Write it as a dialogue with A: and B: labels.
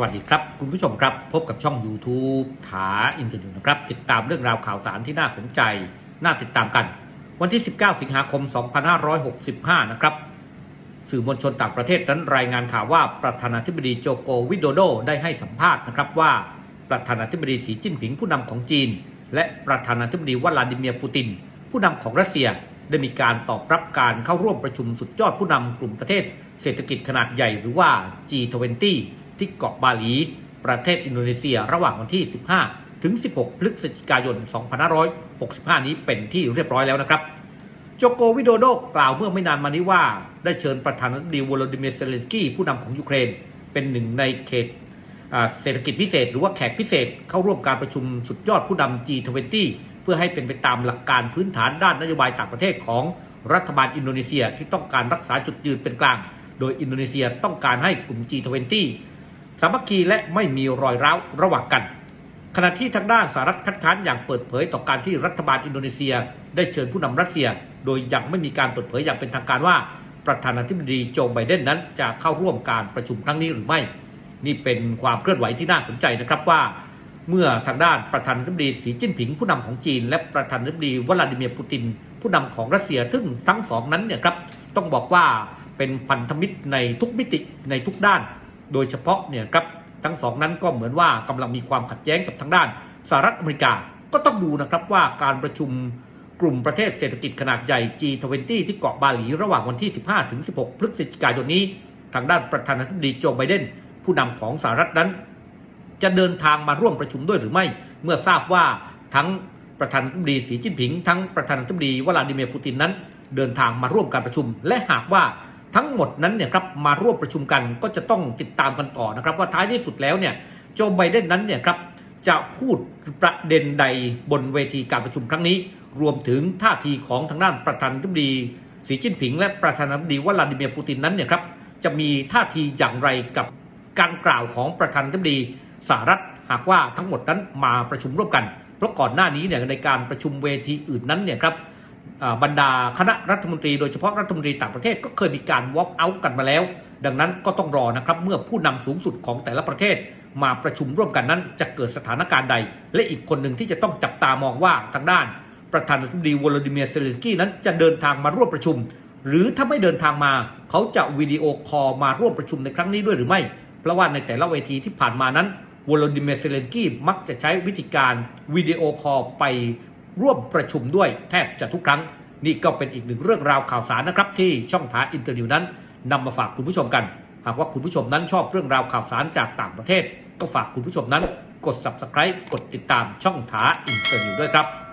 A: สวัสดีครับ คุณผู้ชมครับ พบกับช่อง YouTube ถาอินเทอร์เน็ตนะครับ ติดตามเรื่องราวข่าวสารที่น่าสนใจ น่าติดตามกัน วันที่ 19 สิงหาคม 2565 นะครับ สื่อมวลชนต่างประเทศนั้นรายงานข่าวว่าประธานาธิบดีโจโกวิโดโดได้ให้สัมภาษณ์นะครับว่าประธานาธิบดีสีจิ้นผิงผู้นำของจีน และประธานาธิบดีวลาดิเมียร์ปูติน ผู้นำของรัสเซียได้มีการตอบรับการเข้าร่วมประชุมสุดยอดผู้นำกลุ่มประเทศ เศรษฐกิจขนาดใหญ่หรือว่า G20 ที่เกาะบาหลี ประเทศอินโดนีเซียระหว่างวันที่ 15 ถึง 16 พฤศจิกายน 2565 นี้เป็นที่เรียบร้อยแล้วนะครับ โจโกวิโดโดกล่าวเมื่อไม่นานมานี้ว่า ได้เชิญประธานาธิบดีวโลดิเมียร์เซเลนสกี้ผู้นำของยูเครน เป็นหนึ่งในเขตเศรษฐกิจพิเศษ หรือว่าแขกพิเศษเข้าร่วมการประชุมสุดยอดผู้นำ G20 เพื่อให้เป็นไปตามหลักการพื้นฐานด้านนโยบายต่างประเทศของรัฐบาลอินโดนีเซียที่ต้องการรักษาจุดยืนเป็นกลาง โดยอินโดนีเซียต้องการให้กลุ่ม G20 สามัคคีและไม่มีรอยร้าวระหว่างกัน ขณะที่ทางด้านสหรัฐคัดค้านอย่างเปิดเผยต่อการที่รัฐบาลอินโดนีเซีย ได้เชิญผู้นำรัสเซีย โดยยังไม่มีการเปิดเผยอย่างเป็นทางการว่า ประธานาธิบดีโจไบเดนนั้นจะเข้าร่วมการประชุมครั้งนี้หรือไม่ นี่เป็นความเคลื่อนไหวที่น่าสนใจนะครับว่า เมื่อทางด้านประธานาธิบดีสีจิ้นผิงผู้นำของจีน และประธานาธิบดีวลาดิเมียร์ปูติน ผู้นำของรัสเซียซึ่งทั้งสองนั้นเนี่ยครับต้องบอกว่าเป็นพันธมิตรในทุกมิติในทุกด้าน โดยเฉพาะเนี่ยครับทั้งสองนั้นก็เหมือนว่ากำลังมีความขัดแย้งกับทางด้านสหรัฐอเมริกา ก็ต้องดูนะครับว่าการประชุมกลุ่มประเทศเศรษฐกิจขนาดใหญ่ G20 ที่เกาะบาหลีระหว่างวันที่ 15 ถึง 16 พฤศจิกายนนี้ ทางด้านประธานาธิบดีโจไบเดน ผู้นำของสหรัฐนั้น จะเดินทางมาร่วมประชุมด้วยหรือไม่ เมื่อทราบว่าทั้งประธานาธิบดีสีจิ้นผิง ทั้งประธานาธิบดีวลาดิเมียร์ปูตินนั้น เดินทางมาร่วมการประชุม และหากว่า ทั้งหมดนั้นเนี่ยครับมาร่วมประชุมกันก็จะต้องติดตามกันต่อนะครับ ว่าท้ายที่สุดแล้วเนี่ยโจไบเดนนั้นเนี่ยครับจะพูดประเด็นใดบนเวทีการประชุมครั้งนี้ รวมถึงท่าทีของทางด้านประธานาธิบดีสีจิ้นผิง และประธานาธิบดีวลาดิเมียร์ปูตินนั้นเนี่ยครับจะมีท่าทีอย่างไรกับการกล่าวของประธานาธิบดีสหรัฐหากว่าทั้งหมดนั้นมาประชุมร่วมกัน เพราะก่อนหน้านี้เนี่ยในการประชุมเวทีอื่นนั้นเนี่ยครับ บรรดาคณะรัฐมนตรีโดยเฉพาะรัฐมนตรีต่างประเทศก็เคยมีการ walk out กันมาแล้ว ดังนั้นก็ต้องรอนะครับเมื่อผู้นำสูงสุดของแต่ละประเทศ มาประชุมร่วมกันนั้น จะเกิดสถานการณ์ใด และอีกคนหนึ่งที่จะต้องจับตามองว่าทางด้าน ประธานาธิบดีวลาดิเมียร์เซเลนสกี้นั้นจะเดินทางมาร่วมประชุม หรือถ้าไม่เดินทางมา เขาจะวิดีโอคอลมาร่วมประชุมในครั้งนี้ด้วยหรือไม่ เพราะว่าในแต่ละเวทีที่ผ่านมานั้นวลาดิเมียร์เซเลนสกี้มักจะใช้วิธีการวิดีโอคอลไป ร่วมประชุมด้วยแทบจะทุกครั้ง นี่ก็เป็นอีกหนึ่งเรื่องราวข่าวสารนะครับ ที่ช่องทางอินเตอร์นิวนั้นนำมาฝากคุณผู้ชมกัน หากว่าคุณผู้ชมนั้นชอบเรื่องราวข่าวสารจากต่างประเทศ ก็ฝากคุณผู้ชมนั้น กด subscribe กดติดตามช่องทางอินเตอร์นิวด้วยครับ